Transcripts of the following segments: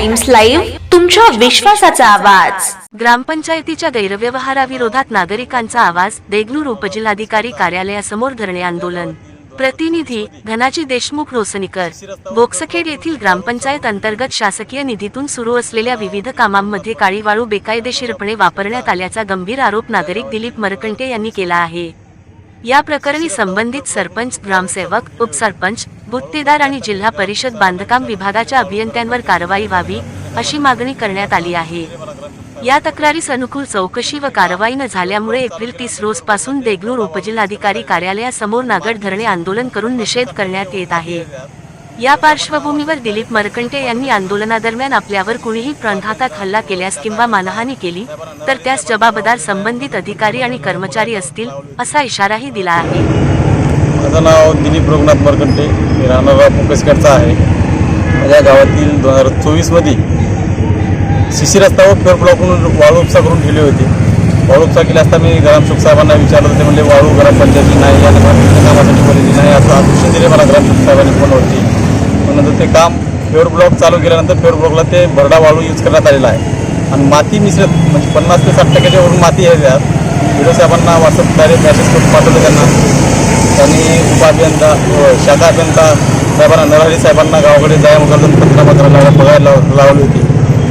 Times live तुमच्या विश्वासाचा आवाज. ग्रामपंचायतीच्या गैरव्यवहाराविरोधात नागरिकांचा आवाज देगलूर उपजिल्हाधिकारी कार्यालयासमोर धरणे आंदोलन. प्रतिनिधी धनाजी देशमुख रोसनीकर बोक्सखेड येथील ग्रामपंचायत अंतर्गत शासकीय निधीतून सुरू असलेल्या विविध कामांमध्ये काळी वाळू बेकायदेशीरपणे वापरण्यात आल्याचा गंभीर आरोप नागरिक दिलीप मरकंटे यांनी केला आहे. या प्रकरणी संबंधित सरपंच ग्रामसेवक उपसरपंच गुत्तेदार आणि जिल्हा परिषद बांधकाम विभागाच्या अभियंत्यांवर कारवाई व्हावी अशी मागणी करण्यात आली आहे. या तक्रारीस अनुकूल चौकशी व कारवाई न झाल्यामुळे एप्रिल तीस रोजपासून देगलूर उपजिल्हाधिकारी कार्यालयासमोर नागड धरणे आंदोलन करून निषेध करण्यात येत आहे. या पार्श्वभूमीवर दिलीप मरकंटे यांनी आंदोलनादरम्यान आपल्यावर कुणीही प्राणघातक हल्ला केल्यास किंवा मानहानी केली तर त्यास जबाबदार संबंधित अधिकारी आणि कर्मचारी असतील असा इशाराही दिला आहे. माझं नाव दिलीप रघुनाथ मरकंटे मी राहणारा मुकेशकरचा आहे. माझ्या गावातील दोन हजार चोवीसमध्ये शिशी रस्त्यावर फेर ब्लॉकून वाळू उपसा करून ठेवली होती. वाळू उपसा केली असता मी ग्रामसेवक साहेबांना विचारलं ते म्हणजे वाळू ग्रामपंचायती नाही या कामासाठी बोललेली नाही असं आश्वासन दिले मला ग्रामसेवक साहेबांनी फोनवरती. नंतर ते काम फेअर ब्लॉक चालू केल्यानंतर फेअर ब्लॉकला ते भरडा वाळू यूज करण्यात आलेला आहे. आणि माती मिश्रित म्हणजे पन्नास ते साठ टक्क्याच्या वरून माती आहे त्यात. व्हिडिओ साहेबांना व्हॉट्सअपद्वारे मॅसेज करून पाठवलं त्यांना. त्यांनी उपअभियंता अभियंता शाखा अभियंता साहेबांना नरहरी साहेबांना गावाकडे जाय मुकर्दन पत्रपत्र बघायला लाव- लावली होती.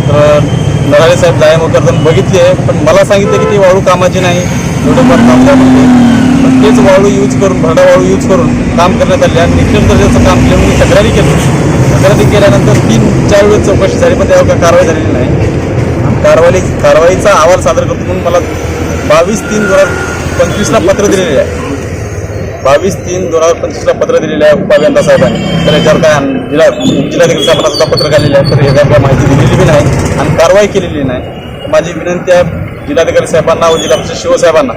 तर नरहरी साहेब जाय मुकर्दन बघितली आहे पण मला सांगितलं की ती वाळू कामाची नाही. थोडंफार थांबल्यामध्ये म्हणजे. पण तेच वाळू यूज करून भरडा वाळू यूज करून काम करण्यात आले आणि निक्षम दर्जाचं काम केलं मी तक्रारी केली. तक्रारी केल्यानंतर तीन चार वेळेस चौकशी झाली पण त्यावर काही कारवाई झालेली नाही. कारवाई कारवाईचा अहवाल सादर करतो म्हणून मला बावीस तीन दोन हजार पंचवीसला पत्र दिलेले आहे. बावीस तीन दोन हजार पंचवीसला पत्र दिलेलं आहे उपाभियंता साहेबांनी. तर याच्यावर काय जिल्हा जिल्हाधिकारी साहेबांना सुद्धा पत्र काढलेलं आहे. तर याच्यावर काय माहिती दिलेली बी नाही आणि कारवाई केलेली नाही. माझी विनंती आहे जिल्हाधिकारी साहेबांना व जिल्हा परिषद शिवसाहेबांना.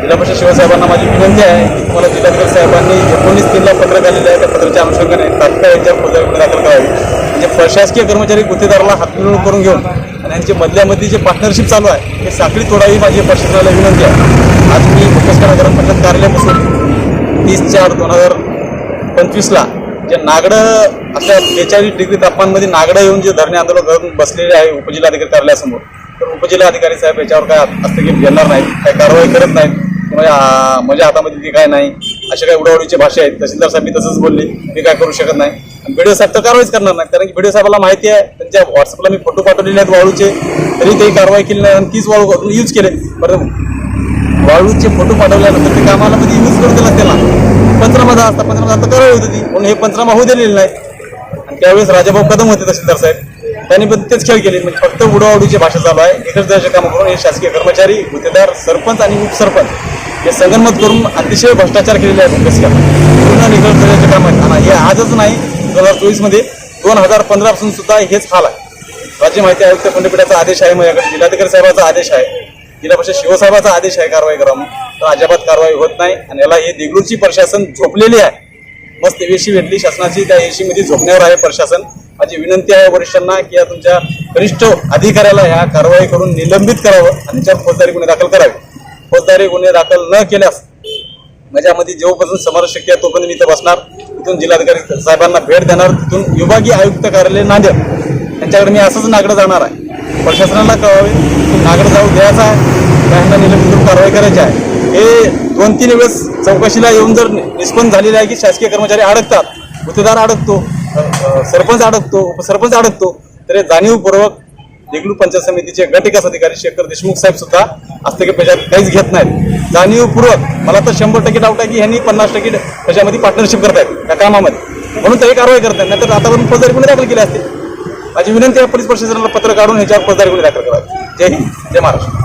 जिल्हा परिषद शिवसाहेबांना माझी विनंती आहे की तुम्हाला जिल्हाधिकारी साहेबांनी एकोणीस तीनला पत्र काढलेलं आहे. त्या पत्राच्या अनुषंगाने तात्काळ याच्यावर फौजदारी गुन्हे दाखल करावी. म्हणजे प्रशासकीय कर्मचारी गुत्तेदाराला हातमिळवून करून घेऊन आणि यांची मधल्यामध्ये जे पार्टनरशिप चालू आहे हे साखळी तोडावी माझी प्रशासनाला विनंती आहे. आज मी मुकेशकडा ग्रामपंचायत कार्यालयापासून तीस चार दोन हजार पंचवीसला जे नागडं अशा बेचाळीस डिग्री तापमानमध्ये नागडं येऊन जे धरणे आंदोलन करून बसलेले आहे उपजिल्हाधिकारी कार्यालयासमोर तर उपजिल्हाधिकारी साहेब याच्यावर काय हस्तक्षेप घेणार नाहीत काही कारवाई करत नाहीत माझ्या माझ्या हातामध्ये ती काय नाही अशा काही उडावडीची भाषा आहेत. तहसीलदार साहेब मी तसंच बोलले मी काय करू शकत नाही. आणि बीडीओ साहेब तर कारवाईच करणार नाही कारण की बीडीओ साहेबाला माहिती आहे त्यांच्या व्हॉट्सअपला मी फोटो पाठवलेले आहेत वाळूचे तरी ते कारवाई केली नाही आणि तीच वाळू यूज केले बरं वाळूचे फोटो पाठवल्यानंतर ते कामाला म्हणजे यूज करून दिला त्याला. पंचनामा असता पंचनामा आता करावी होती ती म्हणून हे पंचनामा होऊ दिलेली नाही आणि त्यावेळेस राजाभाऊ कदम होते तहसीलदार साहेब. त्यांनी पण तेच खेळ केले. म्हणजे फक्त उडवाउडीची भाषा चालू आहे. एकच दर्शक काम करून हे शासकीय कर्मचारी गुत्तेदार सरपंच आणि उपसरपंच हे संगनमत करून अतिशय भ्रष्टाचार केलेले आहे मुंबईच्या पूर्ण निघत काम आहेत हे आजच नाही दोन हजार चोवीसमध्ये दोन हजार पंधरापासून सुद्धा हेच हाल आहे. राज्य माहिती आयुक्त खंडपीठाचा आदेश आहे माझ्याकडे जिल्हाधिकारी साहेबाचा आदेश आहे जिल्हा परिषद शिवसाहेबाचा आदेश आहे कारवाई करा तर अजिबात कारवाई होत नाही आणि याला हे देगलूरची प्रशासन झोपलेली आहे. मस्त एशी भेटली शासनाची त्या एशीमध्ये झोपण्यावर आहे प्रशासन. माझी विनंती आहे वरिष्ठांना की या तुमच्या कनिष्ठ अधिकाऱ्याला ह्या कारवाई करून निलंबित करावं आणि त्याच्यावर फौजदारी गुन्हे दाखल करावे. फौजदारी गुन्हे दाखल न केल्यास माझ्यामध्ये जेव्हापासून समारोप शक्य आहे तोपर्यंत मी इथं बसणार. तिथून जिल्हाधिकारी साहेबांना भेट देणार. तिथून विभागीय आयुक्त कार्यालय नांदेड. त्यांच्याकडे मी असंच नागडं जाणार आहे. प्रशासनाला कळावे नागडं जाऊ द्यायचा आहे. त्यांना निलंबित करून कारवाई करायची आहे. हे दोन तीन वेळेस चौकशीला येऊन जर निष्पन्न झालेलं आहे की शासकीय कर्मचारी अडकतात. गुत्तेदार अडकतो. सरपंच अडकतो उपसरपंच अडकतो तर हे जाणीवपूर्वक देगलू पंचायत समितीचे गट विकास अधिकारी शेखर देशमुख साहेब सुद्धा हस्तक्षेप काहीच घेत नाहीत. जाणीवपूर्वक मला तर शंभर टक्के डाऊट आहे की ह्यांनी पन्नास टक्के त्याच्यामध्ये पार्टनरशिप करतायत त्या कामामध्ये. म्हणून तरी कारवाई करतात नाही तर आतापर्यंत फौजदारी गुन्हे दाखल केले असते? माझी विनंती आहे पोलीस प्रशासनाला पत्र काढून ह्याच्यावर फौजदारी गुन्हे दाखल करावे. जय हिंद जय महाराष्ट्र.